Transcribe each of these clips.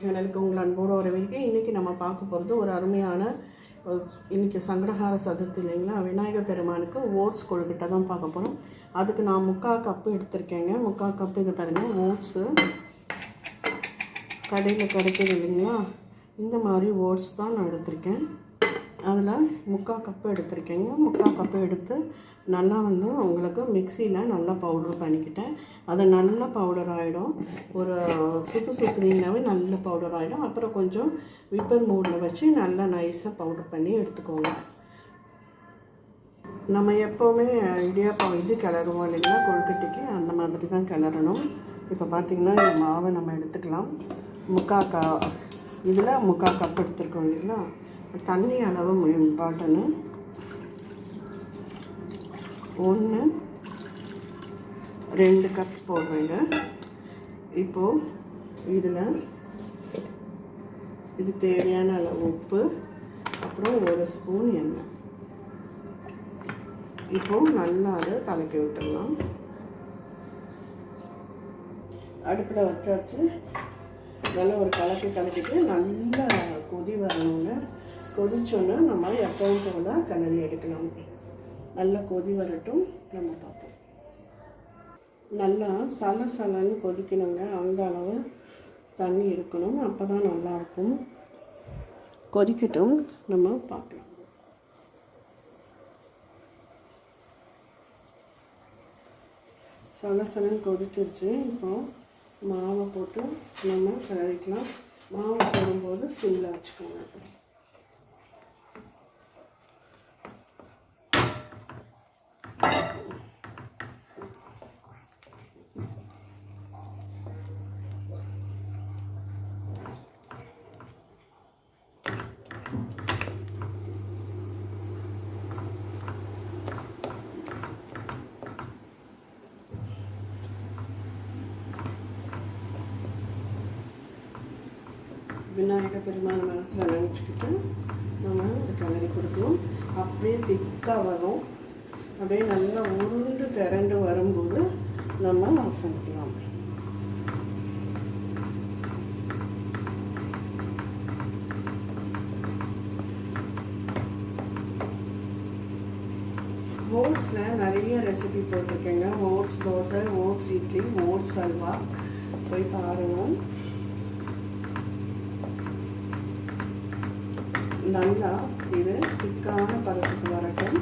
சேனலுக்கு உங்கள் அன்போடு வரவேற்க இன்றைக்கி நம்ம பார்க்க போகிறது ஒரு அருமையான இன்றைக்கி சங்கடஹார சதுர்த்தி இல்லைங்களா? விநாயகர் பெருமானுக்கு ஓட்ஸ் கொழுக்கிட்ட தான் பார்க்க போகிறோம் அதுக்கு நான் முக்கால் கப்பு எடுத்திருக்கேங்க. முக்கால் கப்பு இது பாருங்கள் ஓட்ஸு. கடையில் கிடைக்கிது இல்லைங்களா? இந்த மாதிரி ஓட்ஸ் தான் நான் எடுத்திருக்கேன். அதில் முக்கால் கப்பு எடுத்திருக்கேங்க. முக்கால் கப்பு எடுத்து நல்லா வந்து உங்களுக்கு மிக்சியில் நல்லா பவுடர் பண்ணிக்கிட்டேன். அது நல்ல பவுடர் ஆகிடும் ஒரு சுற்று சுற்றுனீங்கனாவே நல்ல பவுடர் ஆகிடும் அப்புறம் கொஞ்சம் விப்பர் மூடில் வச்சு நல்லா நைஸாக பவுடர் பண்ணி எடுத்துக்கோங்க. நம்ம எப்போவுமே இடியாப்பம் இது கிளறுவோம் இல்லைங்களா? கொழுக்கட்டைக்கு அந்த மாதிரி தான் கிளறணும். இப்போ பார்த்திங்கன்னா இந்த மாவை நம்ம எடுத்துக்கலாம். முக்கால் கா இதில் முக்கால் கப் எடுத்துருக்கோம் இல்லைங்களா? தண்ணி அளவு இம்பார்ட்டனு ஒன்று ரெண்டு கப் போடுவேங்க இப்போது இதில் இது தேவையான அளவு உப்பு அப்புறம் ஒரு ஸ்பூன் எண்ணெய். இப்போது நல்லா அதை கலக்கி விட்டுடலாம். அடுப்பில் வச்சாச்சு. நல்லா ஒரு கலக்கி கலக்கிட்டு நல்லா கொதி வரணுங்க. கொதிச்சோன்னா நம்ம எப்பவும் போல் கிளறி எடுக்கலாம். நல்லா கொதி வரட்டும். நம்ம பார்ப்போம். நல்லா சல சலன்னு கொதிக்கணுங்க. அந்த அளவு தண்ணி இருக்கணும் அப்போ தான் நல்லாயிருக்கும் கொதிக்கட்டும். நம்ம பார்க்கலாம். சல கொதிச்சிருச்சு. இப்போ மாவை போட்டு நம்ம கிளறிக்கலாம். மாவு போடும்போது சிம்மில் வச்சுக்கோங்க. விநாயகர் பெருமாள் மனசில் நினச்சிக்கிட்டு நம்ம இது கிளறி கொடுக்கணும். அப்படியே திக்காக வரும். அப்படியே நல்லா உருண்டு திரண்டு வரும்போது நம்ம ஆஃப் பண்ணிக்கலாம். ஓட்ஸில் நிறைய recipe போட்டிருக்கேங்க. Oats dosa oats idli oats halwa. போய் பாருங்கள் நல்லா இது திக்கான பதத்துக்கு வரட்டும்.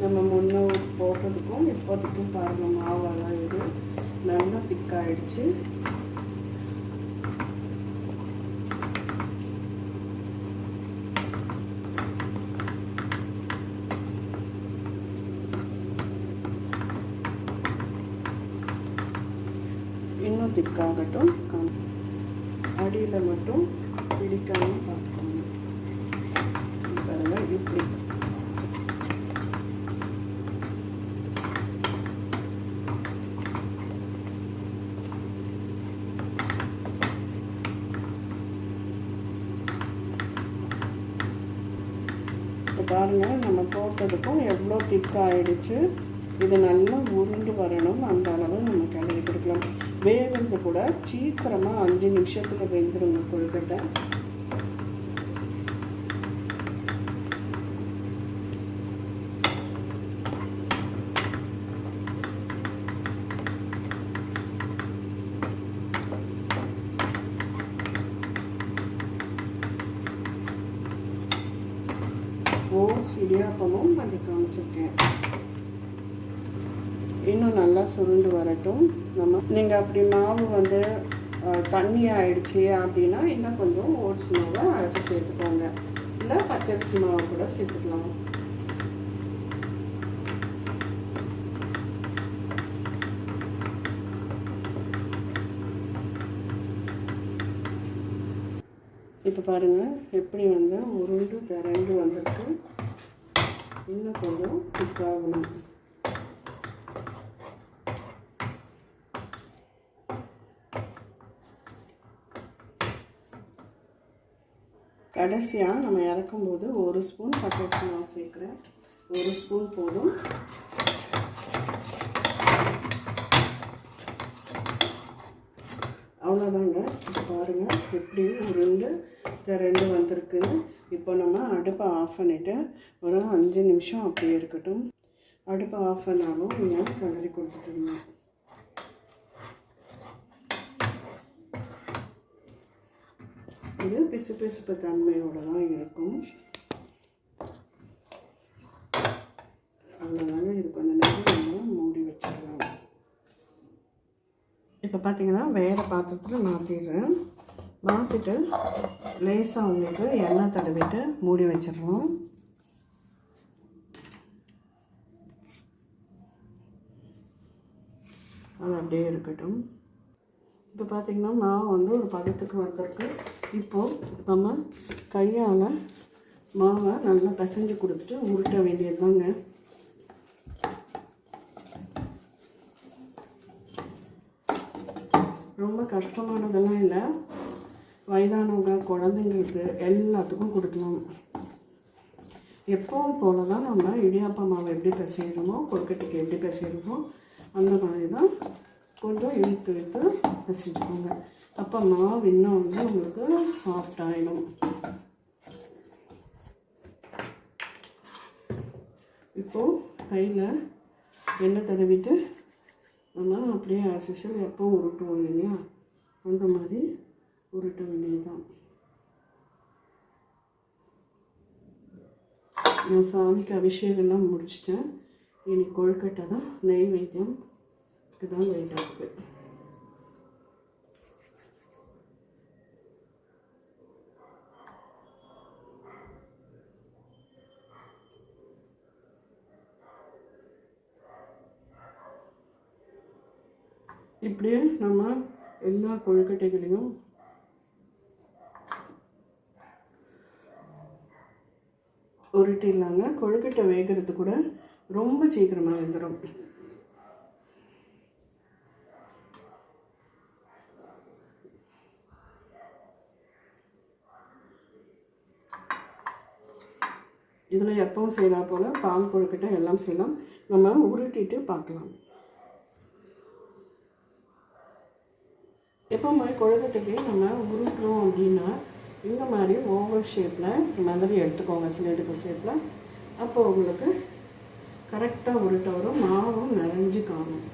நம்ம முன்ன போட்டதுக்கும் இப்போதைக்கும் பாருங்க மாவெல்லாம் இது நல்லா திக்காயிடுச்சு இன்னும் திக்காகட்டும் அடியில் மட்டும் பிடிக்காம பார்த்துக்கோங்க இப்படி. இப்போ பாருங்கள் நம்ம போட்டதுக்கும் எவ்வளோ திக்காயிடுச்சு. இது நல்லா உருண்டு வரணும். அந்த அளவு நம்ம கிளறி கொடுக்கலாம். வேகிறது கூட சீக்கிரமாக அஞ்சு நிமிஷத்துக்கு வெந்துருங்க கொழுக்கட்டை. ஓட்ஸ் இடியாப்பமும் பண்ணி காமிச்சிருக்கேன். இன்னும் நல்லா சுருண்டு வரட்டும். நம்ம நீங்கள் அப்படி மாவு வந்து தண்ணி ஆயிடுச்சு அப்படின்னா இன்னும் கொஞ்சம் ஓட்ஸ் மாவை அரைச்சி சேர்த்துக்கோங்க. இல்லை பச்சரிசி மாவு கூட சேர்த்துக்கலாம். இப்போ பாருங்கள் எப்படி வந்து உருண்டு திரண்டு வந்திருக்கு. இன்னும் கொஞ்சம் திக்காகணும் கடைசியாக நம்ம இறக்கும்போது ஒரு ஸ்பூன் பச்சை நான் சேர்க்குறேன். ஒரு ஸ்பூன் போதும். அவ்வளோதாங்க பாருங்கள் எப்படி உருண்டு இந்த ரெண்டு வந்திருக்குன்னு இப்போ நம்ம அடுப்பை ஆஃப் பண்ணிவிட்டு ஒரு அஞ்சு நிமிஷம் அப்படியே இருக்கட்டும். அடுப்பை ஆஃப் பண்ணாலும் நீங்கள் கலரி கொடுத்துட்டு இருந்தேன். இது பிசு பிசுப்பு தன்மையோடு தான் இருக்கும். அவ்வளோதாங்க இது கொஞ்சம் நேரம் நம்ம மூடி வச்சிடலாம். இப்போ பார்த்தீங்கன்னா வேறு பாத்திரத்தில் மாற்றிடுறேன் மாற்றிட்டு லேசாக உங்களுக்கு எண்ணெய் தடவிட்டு மூடி வச்சிடணும் அது அப்படியே இருக்கட்டும். இப்போ பார்த்தீங்கன்னா மாவு வந்து ஒரு பதத்துக்கு வந்திருக்கு இப்போது நம்ம கையால் மாவை நல்லா பிசைஞ்சு கொடுத்துட்டு உருட்ட வேண்டியது தாங்க ரொம்ப கஷ்டமானதெல்லாம் இல்லை. வயதானவங்க குழந்தைங்களுக்கு எல்லாத்துக்கும் கொடுக்கலாம். எப்பவும் போல தான் நம்ம இடியாப்ப மாவை எப்படி பிசைகிறோமோ கொழுக்கட்டைக்கு எப்படி பிசைகிறோமோ அந்த மாதிரி தான் கொஞ்சம் இழுத்து இழுத்து பிசைஞ்சுக்கோங்க. அப்போ மாவு இன்னும் வந்து உங்களுக்கு சாஃப்ட் ஆகிடும் இப்போது கையில் எண்ணெய் தடவிட்டு நம்ம அப்படியே ஆஸ் யூஷுவல் உருட்டுவோம் இல்லையா அந்த மாதிரி உருட்ட வேண்டியதுதான். நான் சாமிக்கு அபிஷேகம்லாம் முடிச்சிட்டேன். இனி கொழுக்கட்டை தான் நெய்வேத்தியம் இதுதான் வெயிட் ஆகுது இப்படியே நம்ம எல்லா கொழுக்கட்டைகளையும் உருட்டிடலாங்க. கொழுக்கட்டை வேகிறது கூட ரொம்ப சீக்கிரமாக வெந்துடும் இதில் எப்பவும் செய்கிறா போல் பால் கொழுக்கட்டை எல்லாம் செய்யலாம். நம்ம உருட்டிட்டு பார்க்கலாம். எப்போ மாதிரி கொழுக்கட்டைக்கு நம்ம உருட்டுறோம் அப்படின்னா இந்த மாதிரி ஓவல் ஷேப்பில் மாதிரி எடுத்துக்கோங்க சிலிண்டர் ஷேப்பில் அப்போ உங்களுக்கு கரெக்டாக உருட்ட வரும் மாவும் நிறைஞ்சு காணும்.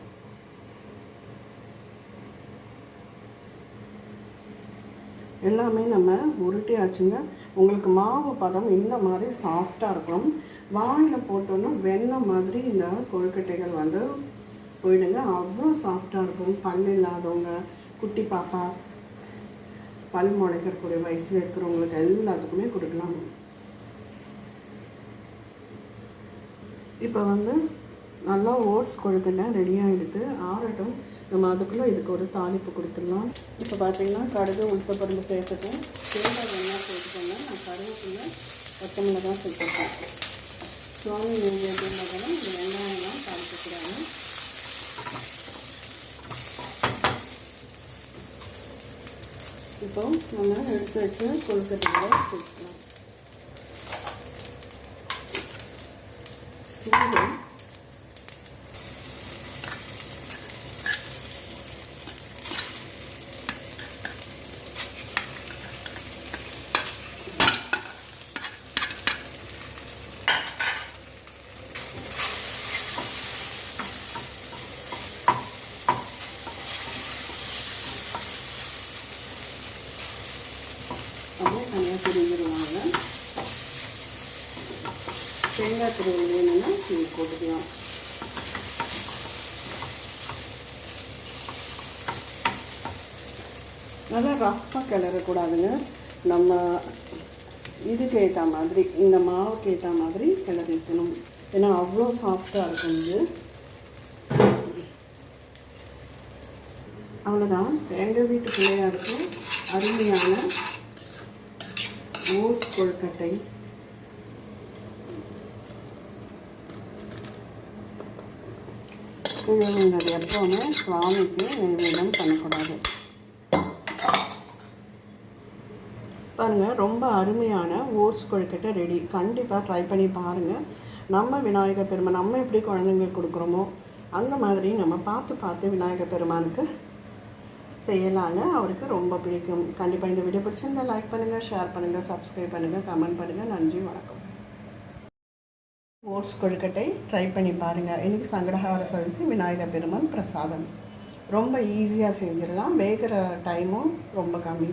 எல்லாமே நம்ம உருட்டியாச்சுங்க. உங்களுக்கு மாவு பதம் இந்த மாதிரி சாஃப்டாக இருக்கும் வாயில் போட்டோன்னா வெண்ணெய் மாதிரி இந்த கொழுக்கட்டைகள் வந்து போயிடுங்க. அவ்வளோ சாஃப்டாக இருக்கும். பல் இல்லாதவங்க குட்டி பாப்பா பல் முளைக்கக்கூடிய வயசில் இருக்கிறவங்களுக்கு எல்லாத்துக்குமே கொடுக்கலாம். இப்போ வந்து நல்லா ஓட்ஸ் கொழுக்கட்டை ரெடியாக எடுத்து ஆறட்டும். நம்ம அதுக்குள்ளே இதுக்கு ஒரு தாளிப்பு கொடுத்துடலாம். இப்போ பார்த்தீங்கன்னா கடுகு உளுத்த பருப்பு சேர்த்துட்டு தேங்காய் எண்ணெய் சேர்த்துக்கோங்க. நான் கருவேப்பிலை கொத்தமல்லி தான் சேர்த்துருக்கேன். சுவாமி நெய்வேத்தியம் பார்த்தோன்னா இந்த வெங்காயம்லாம் தாளிக்கக்கூடாது. இப்போ நம்ம எடுத்து வச்சு கொழுக்கட்டைகளை அப்படியே தனியாக திரும்பிடுவாங்க தேங்காய் திருவள்ளி வேணும்னா இது போட்டுக்கலாம். நல்லா ரஃப்பாக கிளறக்கூடாதுங்க. நம்ம இதுக்கு ஏற்ற மாதிரி இந்த மாவுக்கு ஏற்ற மாதிரி கிளறிக்கணும். ஏன்னா அவ்வளோ சாஃப்டாக இருக்கும் இது. அவ்வளோதான். எங்கள் வீட்டு பிள்ளையாக இருக்கும். அருமையான ஓட்ஸ் கொழுக்கட்டை. இவங்க எப்போவுமே சுவாமிக்கு நைவேதம் பண்ணக்கூடாது. பாருங்கள் ரொம்ப அருமையான ஓட்ஸ் கொழுக்கட்டை ரெடி. கண்டிப்பாக ட்ரை பண்ணி பாருங்கள் நம்ம விநாயகர் பெருமான் நம்ம எப்படி குழந்தைங்களுக்கு கொடுக்குறோமோ அந்த மாதிரி நம்ம பார்த்து பார்த்து விநாயகர் பெருமானுக்கு செய்யலாங்க அவருக்கு ரொம்ப பிடிக்கும். கண்டிப்பாக இந்த வீடியோ பிடிச்சிருந்தா லைக் பண்ணுங்கள் ஷேர் பண்ணுங்கள் சப்ஸ்கிரைப் பண்ணுங்கள் கமெண்ட் பண்ணுங்கள் நன்றி வணக்கம். ஓட்ஸ் கொழுக்கட்டை ட்ரை பண்ணி பாருங்கள் இன்றைக்கி சங்கடஹார சதுர்த்தி விநாயகர் பெருமான் பிரசாதம். ரொம்ப ஈஸியாக செஞ்சிடலாம். வேகிற டைமும் ரொம்ப கம்மி.